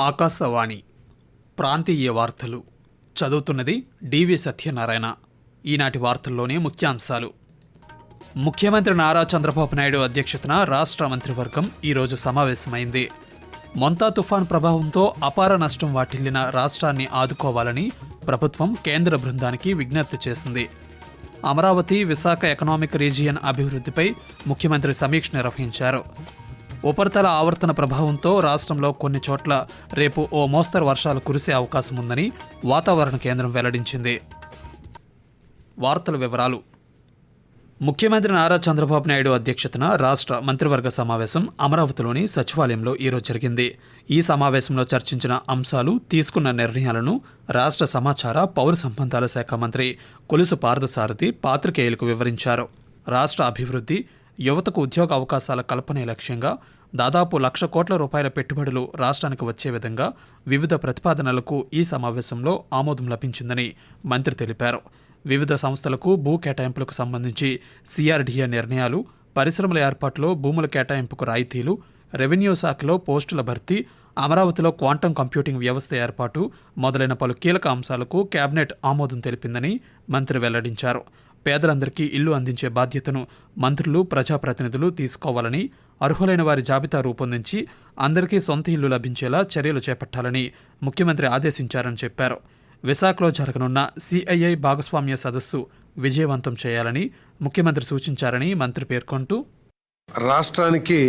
ఆకాశవాణి. ప్రాంతీయ వార్తలు. చదువుతున్నది డివి సత్యనారాయణ. ఈనాటి వార్తల్లోని ముఖ్యాంశాలు. ముఖ్యమంత్రి నారా చంద్రబాబు నాయుడు అధ్యక్షతన రాష్ట్ర మంత్రివర్గం ఈరోజు సమావేశమైంది. మొంతా తుఫాన్ ప్రభావంతో అపార నష్టం వాటిల్లిన రాష్ట్రాన్ని ఆదుకోవాలని ప్రభుత్వం కేంద్ర బృందానికి విజ్ఞప్తి చేసింది. అమరావతి విశాఖ ఎకనామిక్ రీజియన్ అభివృద్ధిపై ముఖ్యమంత్రి సమీక్ష నిర్వహించారు. ఉపరితల ఆవర్తన ప్రభావంతో రాష్ట్రంలో కొన్ని చోట్ల రేపు ఓ మోస్తరు వర్షాలు కురిసే అవకాశం ఉందని వాతావరణ కేంద్రం వెల్లడించింది. వార్తల వివరాలు. ముఖ్యమంత్రి నారా చంద్రబాబు నాయుడు అధ్యక్షతన రాష్ట్ర మంత్రివర్గ సమావేశం అమరావతిలోని సచివాలయంలో ఈరోజు జరిగింది. ఈ సమావేశంలో చర్చించిన అంశాలు తీసుకున్న నిర్ణయాలను రాష్ట్ర సమాచార పౌర సంబంధాల శాఖ మంత్రి కొలుసు పార్థసారథి పాత్రికేయులకు వివరించారు. రాష్ట్ర అభివృద్ధి యువతకు ఉద్యోగ అవకాశాల కల్పనే లక్ష్యంగా దాదాపు లక్ష కోట్ల రూపాయల పెట్టుబడులు రాష్ట్రానికి వచ్చే విధంగా వివిధ ప్రతిపాదనలకు ఈ సమావేశంలో ఆమోదం లభించిందని మంత్రి తెలిపారు. వివిధ సంస్థలకు భూ కేటాయింపులకు సంబంధించి సిఆర్డీఏ నిర్ణయాలు పరిశ్రమల ఏర్పాటులో భూముల కేటాయింపుకు రాయితీలు రెవెన్యూ శాఖలో పోస్టుల భర్తీ అమరావతిలో క్వాంటం కంప్యూటింగ్ వ్యవస్థ ఏర్పాటు మొదలైన పలు కీలక అంశాలకు కేబినెట్ ఆమోదం తెలిపిందని మంత్రి వెల్లడించారు. పేదలందరికీ ఇల్లు అందించే బాధ్యతను మంత్రులు ప్రజాప్రతినిధులు తీసుకోవాలని అర్హులైన వారి జాబితా రూపొందించి అందరికీ సొంత ఇల్లు లభించేలా చర్యలు చేపట్టాలని ముఖ్యమంత్రి ఆదేశించారని చెప్పారు. విశాఖలో జరగనున్న సిఐఐ భాగస్వామ్య సదస్సు విజయవంతం చేయాలని ముఖ్యమంత్రి సూచించారని మంత్రి పేర్కొంటూ రాష్ట్రానికి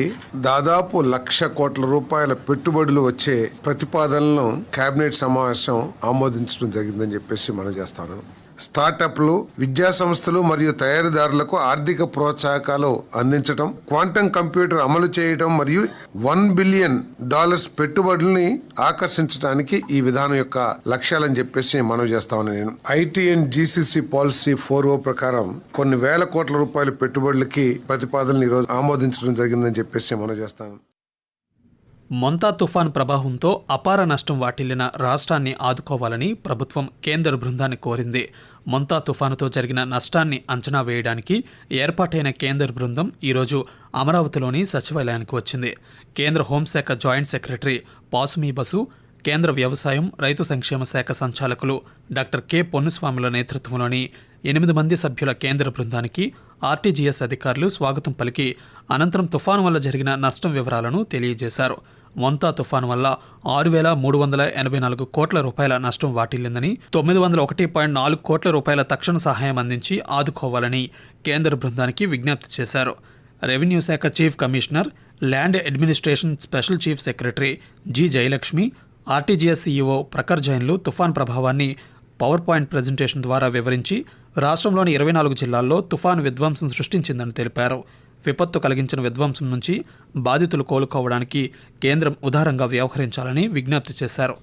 దాదాపు లక్ష కోట్ల రూపాయల పెట్టుబడులు వచ్చే ప్రతిపాదనలను కేబినెట్ సమావేశం ఆమోదించడం జరిగిందని చెప్పేసి మనం చేస్తాను స్టార్టప్లు విద్యా సంస్థలు మరియు తయారీదారులకు ఆర్థిక ప్రోత్సాహకాలు అందించడం క్వాంటం కంప్యూటర్ అమలు చేయడం మరియు వన్ బిలియన్ డాలర్స్ పెట్టుబడుల్ని ఆకర్షించడానికి ఈ విధానం యొక్క లక్ష్యాలని చెప్పేసి మనం చేస్తామని నేను. IT and GCC policy four O ప్రకారం కొన్ని వేల కోట్ల రూపాయల పెట్టుబడులకి ప్రతిపాదనలు ఈరోజు ఆమోదించడం జరిగిందని చెప్పేసి మనం చేస్తాను మొంతా తుఫాన్ ప్రభావంతో అపార నష్టం వాటిల్లిన రాష్ట్రాన్ని ఆదుకోవాలని ప్రభుత్వం కేంద్ర బృందాన్ని కోరింది. మొంతా తుఫానుతో జరిగిన నష్టాన్ని అంచనా వేయడానికి ఏర్పాటైన కేంద్ర బృందం ఈరోజు అమరావతిలోని సచివాలయానికి వచ్చింది. కేంద్ర హోంశాఖ జాయింట్ సెక్రటరీ పాసుమీ బసు కేంద్ర వ్యవసాయం రైతు సంక్షేమ శాఖ సంచాలకులు డాక్టర్ కె. పొన్నుస్వాముల నేతృత్వంలోని ఎనిమిది మంది సభ్యుల కేంద్ర బృందానికి ఆర్టీజీఎస్ అధికారులు స్వాగతం పలికి అనంతరం తుఫాను వల్ల జరిగిన నష్టం వివరాలను తెలియజేశారు. మొంతా తుఫాను వల్ల ఆరు వేల మూడు వందల ఎనభై నాలుగు కోట్ల రూపాయల నష్టం వాటిల్లిందని తొమ్మిది వందల ఒకటి పాయింట్ నాలుగు కోట్ల రూపాయల తక్షణ సహాయం అందించి ఆదుకోవాలని కేంద్ర బృందానికి విజ్ఞప్తి చేశారు. రెవెన్యూ శాఖ chief commissioner land administration special chief secretary G Jayalakshmi RTGS CEO Prakhar జైన్లు తుఫాన్ ప్రభావాన్ని పవర్ పాయింట్ ప్రజెంటేషన్ ద్వారా వివరించి రాష్ట్రంలోని ఇరవై నాలుగు జిల్లాల్లో తుఫాను విధ్వంసం సృష్టించిందని తెలిపారు. విపత్తు కలిగించిన విధ్వంసం నుంచి బాధితులు కోలుకోవడానికి కేంద్రం ఉదారంగా వ్యవహరించాలని విజ్ఞప్తి చేశారు.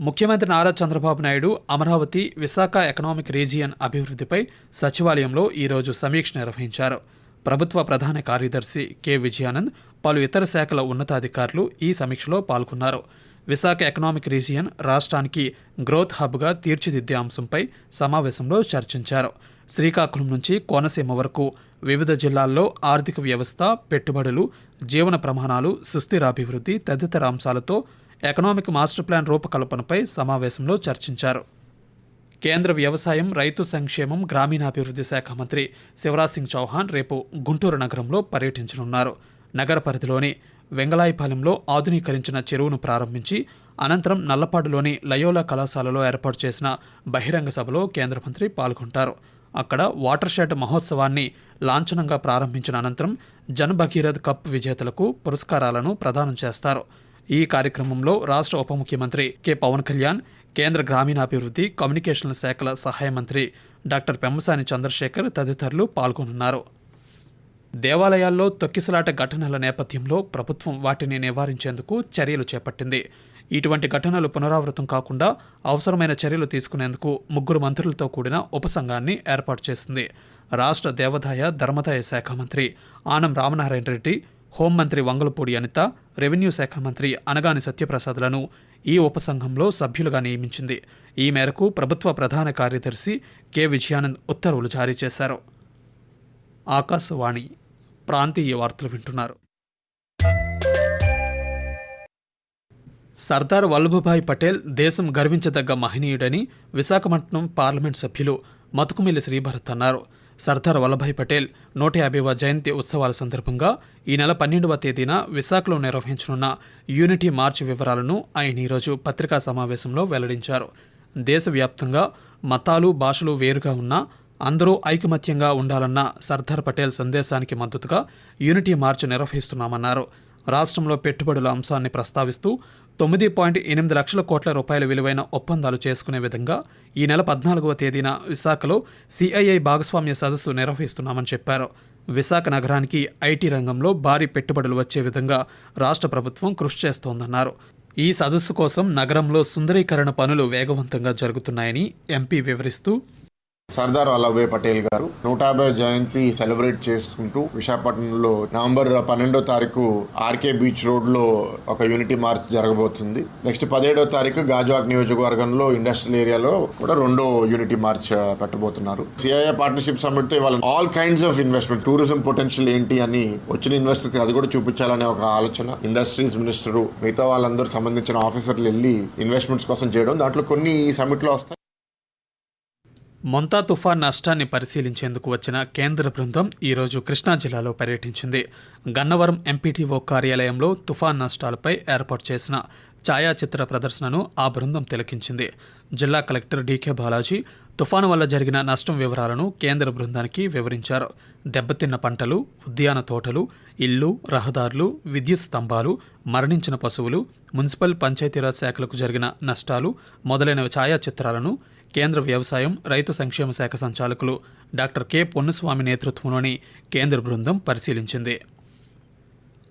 ముఖ్యమంత్రి నారా చంద్రబాబు నాయుడు అమరావతి విశాఖ ఎకనామిక్ రీజియన్ అభివృద్ధిపై సచివాలయంలో ఈరోజు సమీక్ష నిర్వహించారు. ప్రభుత్వ ప్రధాన కార్యదర్శి కె. విజయానంద్ పలు ఇతర శాఖల ఉన్నతాధికారులు ఈ సమీక్షలో పాల్గొన్నారు. విశాఖ ఎకనామిక్ రీజియన్ రాష్ట్రానికి గ్రోత్ హబ్గా తీర్చిదిద్దే అంశంపై సమావేశంలో చర్చించారు. శ్రీకాకుళం నుంచి కోనసీమ వరకు వివిధ జిల్లాల్లో ఆర్థిక వ్యవస్థ పెట్టుబడులు జీవన ప్రమాణాలు సుస్థిరాభివృద్ధి తదితర అంశాలతో ఎకనామిక్ మాస్టర్ ప్లాన్ రూపకల్పనపై సమావేశంలో చర్చించారు. కేంద్ర వ్యవసాయం రైతు సంక్షేమం గ్రామీణాభివృద్ధి శాఖ మంత్రి శివరాజ్ సింగ్ చౌహాన్ రేపు గుంటూరు నగరంలో పర్యటించనున్నారు. నగర పరిధిలోని వెంగళాయపాలెంలో ఆధునీకరించిన చెరువును ప్రారంభించి అనంతరం నల్లపాడులోని లయోలా కళాశాలలో ఏర్పాటు చేసిన బహిరంగ సభలో కేంద్ర మంత్రి పాల్గొంటారు. అక్కడ వాటర్ షెడ్ మహోత్సవాన్ని లాంఛనంగా ప్రారంభించిన అనంతరం జన్ భగీరథ్ కప్ విజేతలకు పురస్కారాలను ప్రదానం చేస్తారు. ఈ కార్యక్రమంలో రాష్ట్ర ఉప ముఖ్యమంత్రి కె. పవన్ కళ్యాణ్ కేంద్ర గ్రామీణాభివృద్ధి కమ్యూనికేషన్ల శాఖల సహాయ మంత్రి డాక్టర్ పెమ్మసాని చంద్రశేఖర్ తదితరులు పాల్గొనున్నారు. దేవాలయాల్లో తొక్కిసలాట ఘటనల నేపథ్యంలో ప్రభుత్వం వాటిని నివారించేందుకు చర్యలు చేపట్టింది. ఇటువంటి ఘటనలు పునరావృతం కాకుండా అవసరమైన చర్యలు తీసుకునేందుకు ముగ్గురు మంత్రులతో కూడిన ఉపసంఘాన్ని ఏర్పాటు చేసింది. రాష్ట్ర దేవాదాయ ధర్మదాయ శాఖ మంత్రి ఆనం రామనారాయణ రెడ్డి హోంమంత్రి వంగలపూడి అనిత రెవెన్యూ శాఖ మంత్రి అనగాని సత్యప్రసాద్లను ఈ ఉపసంఘంలో సభ్యులుగా నియమించింది. ఈ మేరకు ప్రభుత్వ ప్రధాన కార్యదర్శి కె. విజయానంద్ ఉత్తర్వులు జారీ చేశారు. ఆకాశవాణి ప్రాంతీయ వార్తలు వింటున్నారు. సర్దార్ వల్లభభాయ్ పటేల్ దేశం గర్వించదగ్గ మహనీయుడని విశాఖపట్నం పార్లమెంట్ సభ్యులు మతుకుమిల్లి శ్రీభరత్ అన్నారు. సర్దార్ వల్లభాయ్ పటేల్ నూట యాభైవ జయంతి ఉత్సవాల సందర్భంగా ఈ నెల పన్నెండవ తేదీన విశాఖలో నిర్వహించనున్న యూనిటీ మార్చ్ వివరాలను ఆయన ఈరోజు పత్రికా సమావేశంలో వెల్లడించారు. దేశవ్యాప్తంగా మతాలు భాషలు వేరుగా ఉన్నా అందరూ ఐకమత్యంగా ఉండాలన్న సర్దార్ పటేల్ సందేశానికి మద్దతుగా యూనిటీ మార్చ్ నిర్వహిస్తున్నామన్నారు. రాష్ట్రంలో పెట్టుబడుల అంశాన్ని ప్రస్తావిస్తూ తొమ్మిది పాయింట్ ఎనిమిది లక్షల కోట్ల రూపాయల విలువైన ఒప్పందాలు చేసుకునే విధంగా ఈ నెల పద్నాలుగవ తేదీన విశాఖలో సిఐఐ భాగస్వామ్య సదస్సు నిర్వహిస్తున్నామని చెప్పారు. విశాఖ నగరానికి ఐటీ రంగంలో భారీ పెట్టుబడులు వచ్చే విధంగా రాష్ట్ర ప్రభుత్వం కృషి చేస్తోందన్నారు. ఈ సదస్సు కోసం నగరంలో సుందరీకరణ పనులు వేగవంతంగా జరుగుతున్నాయని ఎంపీ వివరిస్తూ సర్దార్ వల్లభాయ్ పటేల్ గారు నూట యాభై జయంతి సెలబ్రేట్ చేసుకుంటూ విశాఖపట్నంలో నవంబర్ పన్నెండో తారీఖు ఆర్కే బీచ్ రోడ్లో ఒక యూనిటీ మార్చ్ జరగబోతుంది. నెక్స్ట్ పదిహేడో తారీఖు గాజువాక్ నియోజకవర్గంలో ఇండస్ట్రియల్ ఏరియాలో కూడా రెండో యూనిటీ మార్చ్ పెట్టబోతున్నారు. సిఐఏ పార్ట్నర్షిప్ సమ్మిట్తో ఇవాళ all kinds of investment tourism potential ఏంటి అని వచ్చిన ఇన్వెస్టర్స్ అది కూడా చూపించాలనే ఒక ఆలోచన. ఇండస్ట్రీస్ మినిస్టర్ మిగతా వాళ్ళందరూ సంబంధించిన ఆఫీసర్లు వెళ్ళి ఇన్వెస్ట్మెంట్స్ కోసం చేయడం. దాంట్లో కొన్ని ఈ సమ్మిట్లో వస్తాయి. మొంతా తుఫాన్ నష్టాన్ని పరిశీలించేందుకు వచ్చిన కేంద్ర బృందం ఈరోజు కృష్ణా జిల్లాలో పర్యటించింది. గన్నవరం ఎంపీటీఓ కార్యాలయంలో తుఫాన్ నష్టాలపై ఏర్పాటు చేసిన ఛాయాచిత్ర ప్రదర్శనను ఆ బృందం తిలకించింది. జిల్లా కలెక్టర్ డీకే బాలాజీ తుఫాను వల్ల జరిగిన నష్టం వివరాలను కేంద్ర బృందానికి వివరించారు. దెబ్బతిన్న పంటలు ఉద్యాన తోటలు ఇల్లు రహదారులు విద్యుత్ స్తంభాలు మరణించిన పశువులు మున్సిపల్ పంచాయతీరాజ్ శాఖలకు జరిగిన నష్టాలు మొదలైన ఛాయాచిత్రాలను కేంద్ర వ్యవసాయం రైతు సంక్షేమ శాఖ సంచాలకులు డాక్టర్ కె. పొన్నుస్వామి నేతృత్వంలోని కేంద్ర బృందం పరిశీలించింది.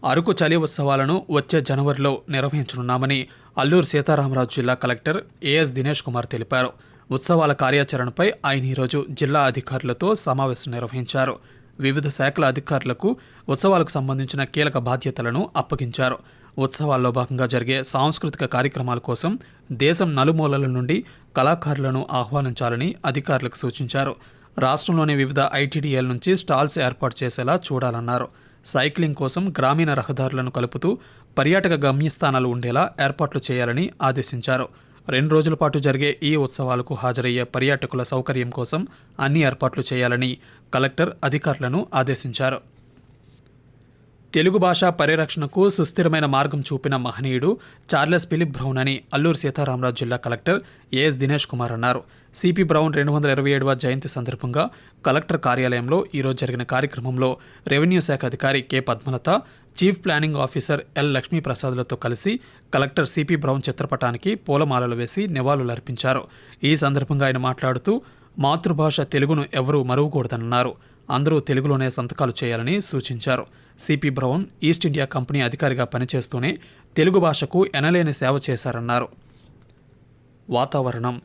అరకు చలి ఉత్సవాలను వచ్చే జనవరిలో నిర్వహించనున్నామని అల్లూరు సీతారామరాజు జిల్లా కలెక్టర్ ఏఎస్ దినేష్ కుమార్ తెలిపారు. ఉత్సవాల కార్యాచరణపై ఆయన ఈరోజు జిల్లా అధికారులతో సమావేశం నిర్వహించారు. వివిధ శాఖల అధికారులకు ఉత్సవాలకు సంబంధించిన కీలక బాధ్యతలను అప్పగించారు. ఉత్సవాల్లో భాగంగా జరిగే సాంస్కృతిక కార్యక్రమాల కోసం దేశం నలుమూలల నుండి కళాకారులను ఆహ్వానించాలని అధికారులకు సూచించారు. రాష్ట్రంలోని వివిధ ఐటీడీఎల్ నుంచి స్టాల్స్ ఏర్పాటు చేసేలా చూడాలన్నారు. సైక్లింగ్ కోసం గ్రామీణ రహదారులను కలుపుతూ పర్యాటక గమ్యస్థానాలు ఉండేలా ఏర్పాట్లు చేయాలని ఆదేశించారు. రెండు రోజుల పాటు జరిగే ఈ ఉత్సవాలకు హాజరయ్యే పర్యాటకుల సౌకర్యం కోసం అన్ని ఏర్పాట్లు చేయాలని కలెక్టర్ అధికారులను ఆదేశించారు. తెలుగు భాష పరిరక్షణకు సుస్థిరమైన మార్గం చూపిన మహనీయుడు చార్లెస్ ఫిలిప్ బ్రౌన్ అని అల్లూరు సీతారామరాజు జిల్లా కలెక్టర్ ఏఎస్ దినేష్ కుమార్ అన్నారు. సిపి బ్రౌన్ రెండు వందల ఇరవై ఏడవ జయంతి సందర్భంగా కలెక్టర్ కార్యాలయంలో ఈరోజు జరిగిన కార్యక్రమంలో రెవెన్యూ శాఖ అధికారి K Padmalatha chief planning officer L లక్ష్మీప్రసాద్లతో కలిసి కలెక్టర్ సిపి బ్రౌన్ చిత్రపటానికి పూలమాలలు వేసి నివాళులర్పించారు ఈ సందర్భంగా ఆయన మాట్లాడుతూ మాతృభాష తెలుగును ఎవరూ మరువకూడదన్నారు. అందరూ తెలుగులోనే సంతకాలు చేయాలని సూచించారు. CP Brown East India company అధికారిగా పనిచేస్తూనే తెలుగు భాషకు ఎనలేని సేవ చేశారన్నారు. వాతావరణం.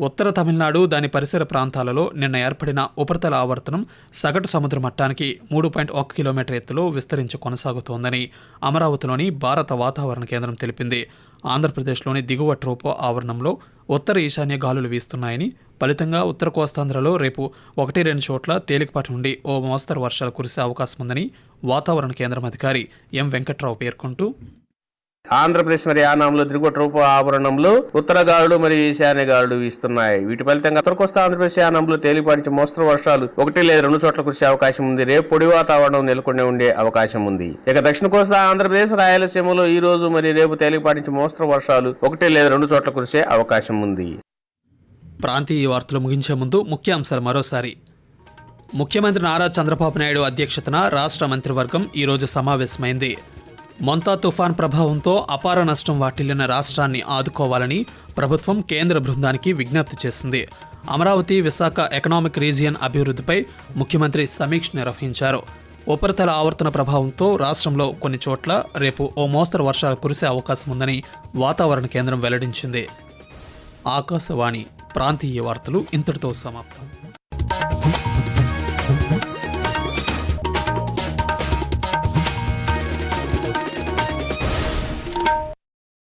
ఉత్తర తమిళనాడు దాని పరిసర ప్రాంతాలలో నిన్న ఏర్పడిన ఉపరితల ఆవర్తనం సగటు సముద్ర మట్టానికి మూడు పాయింట్ ఒక కిలోమీటర్ ఎత్తులో విస్తరించి కొనసాగుతోందని అమరావతిలోని భారత వాతావరణ కేంద్రం తెలిపింది. ఆంధ్రప్రదేశ్లోని దిగువ ట్రోపో ఆవరణంలో ఉత్తర ఈశాన్య గాలులు వీస్తున్నాయని ఫలితంగా ఉత్తర కోస్తాంధ్రలో రేపు ఒకటి రెండు చోట్ల తేలికపాటి నుండి ఓ మోస్తరు వర్షాలు కురిసే అవకాశం ఉందని వాతావరణ కేంద్రం అధికారి ఎం వెంకట్రావు పేర్కొంటూ ఆంధ్రప్రదేశ్ మరి యానాంలో దిగువ రూప ఆవరణంలో ఉత్తర గాలులు మరియు ఈశాన్య గాలులు వీస్తున్నాయి. వీటి ఫలితంగా ఉత్తరకోస్తా ఆంధ్రప్రదేశ్ యానాంలో తేలిపాటి మోస్తరు వర్షాలు ఒకటి లేదా రెండు చోట్ల కురిసే అవకాశం ఉంది. రేపు పొడి వాతావరణం నెలకొని ఉండే అవకాశం ఉంది. ఇక దక్షిణ కోస్తా ఆంధ్రప్రదేశ్ రాయలసీమలో ఈ రోజు మరియు రేపు తేలిపాటి నుంచి మోస్తరు వర్షాలు ఒకటి లేదా రెండు చోట్ల కురిసే అవకాశం ఉంది. ప్రాంతీయ వార్తలు ముగించే ముందు ముఖ్యాంశాలు మరోసారి. ముఖ్యమంత్రి నారా చంద్రబాబు నాయుడు అధ్యక్షతన రాష్ట్ర మంత్రివర్గం ఈరోజు సమావేశమైంది. మొంతా తుఫాన్ ప్రభావంతో అపార నష్టం వాటిల్లిన రాష్ట్రాన్ని ఆదుకోవాలని ప్రభుత్వం కేంద్ర బృందానికి విజ్ఞప్తి చేసింది. అమరావతి విశాఖ ఎకనామిక్ రీజియన్ అభివృద్ధిపై ముఖ్యమంత్రి సమీక్ష నిర్వహించారు. ఉపరితల ఆవర్తన ప్రభావంతో రాష్ట్రంలో కొన్ని చోట్ల రేపు ఓ మోస్తరు వర్షాలు కురిసే అవకాశం ఉందని వాతావరణ కేంద్రం వెల్లడించింది. ఆకాశవాణి ప్రాంతీయ వార్తలు ఇంతటితో సమాప్తం.